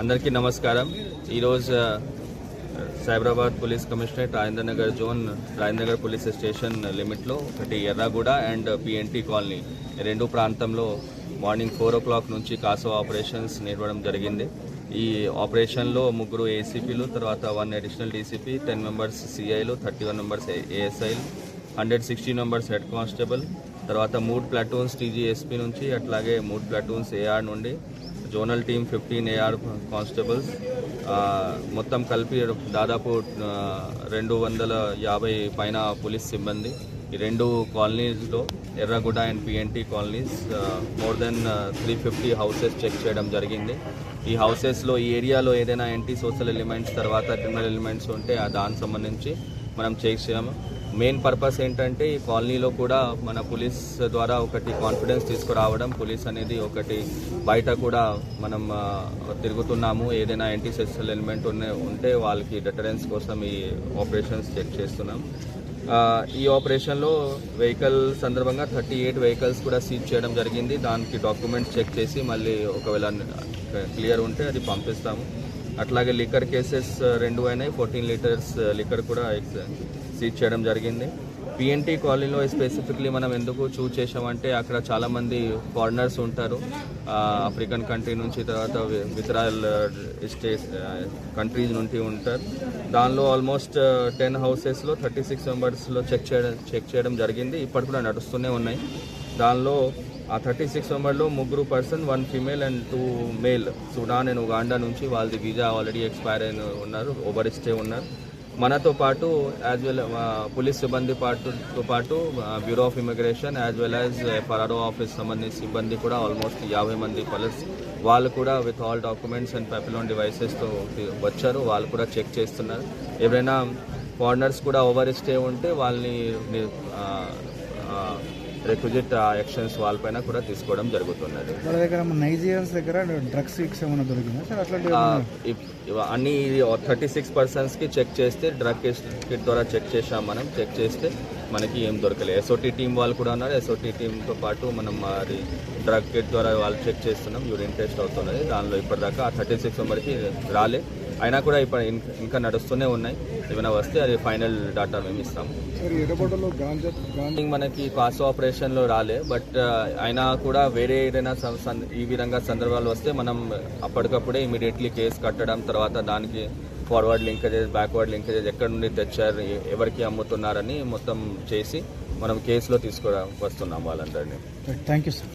అందరికీ నమస్కారం. ఈరోజు Cyberabad police commissionerate Rajendra Nagar zone Rajendra Nagar police station లిమిట్లో ఒకటి ఎర్రగూడ అండ్ పిఎన్టీ కాలనీ రెండు ప్రాంతంలో మార్నింగ్ ఫోర్ ఓ క్లాక్ నుంచి కాసో ఆపరేషన్స్ నిర్వడం జరిగింది. ఈ ఆపరేషన్లో ముగ్గురు ఏసీపీలు తర్వాత one additional DCP ten members సిఐలు thirty one members ఏఎస్ఐలు hundred sixty members head constable తర్వాత మూడు ప్లాటూన్స్ టీజీఎస్పీ నుంచి అట్లాగే మూడు ప్లాటూన్స్ ఏఆర్ నుండి zonal team fifteen AR constables మొత్తం కలిపి దాదాపు రెండు వందల యాభై పైన పోలీస్ సిబ్బంది. ఈ రెండు కాలనీస్లో Erragadda and PNT colonies more than three fifty houses check చేయడం జరిగింది. ఈ హౌసెస్లో ఈ ఏరియాలో ఏదైనా యాంటీ సోషల్ ఎలిమెంట్స్ తర్వాత క్రిమినల్ ఎలిమెంట్స్ ఉంటే దానికి సంబంధించి మనం చేసాము మెయిన్ పర్పస్ ఏంటంటే ఈ కాలనీలో కూడా మన పోలీస్ ద్వారా ఒకటి కాన్ఫిడెన్స్ తీసుకురావడం. పోలీస్ అనేది ఒకటి బయట కూడా మనం తిరుగుతున్నాము. ఏదైనా యాంటీ సెక్సువల్ ఎలిమెంట్ ఉన్న ఉంటే వాళ్ళకి డిటరెన్స్ కోసం ఈ ఆపరేషన్స్ చెక్ చేస్తున్నాం. ఈ ఆపరేషన్లో వెహికల్ సందర్భంగా థర్టీ ఎయిట్ వెహికల్స్ కూడా సీజ్ చేయడం జరిగింది. దానికి డాక్యుమెంట్స్ చెక్ చేసి మళ్ళీ ఒకవేళ క్లియర్ ఉంటే అది పంపిస్తాము. అట్లాగే లిక్కర్ కేసెస్ రెండు అయినాయి. ఫోర్టీన్ లీటర్స్ లిక్కర్ కూడా సీజ్ చేయడం జరిగింది. పిఎన్టీ కాలనీలో స్పెసిఫిక్లీ మనం ఎందుకు చూజ్ చేసామంటే అక్కడ చాలామంది ఫారినర్స్ ఉంటారు. ఆఫ్రికన్ కంట్రీ నుంచి తర్వాత వి- వితరాల్ స్టేట్స్ కంట్రీస్ నుండి ఉంటారు. దానిలో ఆల్మోస్ట్ టెన్ హౌసెస్లో థర్టీ సిక్స్ మెంబర్స్లో చెక్ చేయడం చెక్ చేయడం జరిగింది. ఇప్పటి కూడా నడుస్తూనే ఉన్నాయి. దానిలో ఆ థర్టీ సిక్స్ మెంబర్లో ముగ్గురు person one female and two male Sudan and Uganda నుంచి వాళ్ళది వీజా ఆల్రెడీ ఎక్స్పైర్ అయిన ఉన్నారు ఓవర్ స్టే ఉన్నారు. మనతో పాటు యాజ్ వెల్ పోలీస్ సిబ్బంది పాటుతో పాటు bureau of immigration as well as FRRO office సంబంధించిన సిబ్బంది కూడా ఆల్మోస్ట్ యాభై మంది పలస్ వాళ్ళు కూడా విత్ ఆల్ డాక్యుమెంట్స్ అండ్ పెపిలోన్ డివైసెస్తో వచ్చారు. వాళ్ళు కూడా చెక్ చేస్తున్నారు. ఎవరైనా ఫారినర్స్ కూడా ఓవర్ స్టే ఉంటే వాళ్ళని రిక్విజిట్ యాక్షన్స్ వాళ్ళపైన కూడా తీసుకోవడం జరుగుతున్నది. దగ్గర నైజీరియన్స్ దగ్గర డ్రగ్స్ ఏమైనా దొరికిందా? సార్ అన్ని థర్టీ సిక్స్ పర్సన్స్కి చెక్ చేస్తే డ్రగ్ కిట్ ద్వారా చెక్ చేసాం మనం చెక్ చేస్తే మనకి ఏం దొరకలేదు. ఎస్ఓటీ టీం వాళ్ళు కూడా ఉన్నారు. ఎస్ఓటీ టీంతో పాటు మనం అది డ్రగ్ కిట్ ద్వారా వాళ్ళు చెక్ చేస్తున్నాం. యూరిన్ టెస్ట్ అవుతున్నది. దానిలో ఇప్పటిదాకా థర్టీ సిక్స్ మెంబర్కి రాలే. అయినా కూడా ఇప్పుడు ఇంకా నడుస్తూనే ఉన్నాయి. ఏమైనా వస్తే అది ఫైనల్ డాటా మేము ఇస్తాము మనకి కాసు ఆపరేషన్లో రాలే. బట్ అయినా కూడా వేరే ఏదైనా ఈ విధంగా సందర్భాలు వస్తే మనం అప్పటికప్పుడే ఇమీడియట్లీ కేసు కట్టడం తర్వాత దానికి ఫార్వర్డ్ లింకేజెస్ బ్యాక్వర్డ్ లింకేజెస్ ఎక్కడి నుండి తెచ్చారు ఎవరికి అమ్ముతున్నారని మొత్తం చేసి మనం కేసులో తీసుకురా వస్తున్నాం వాళ్ళందరినీ. Thank you sir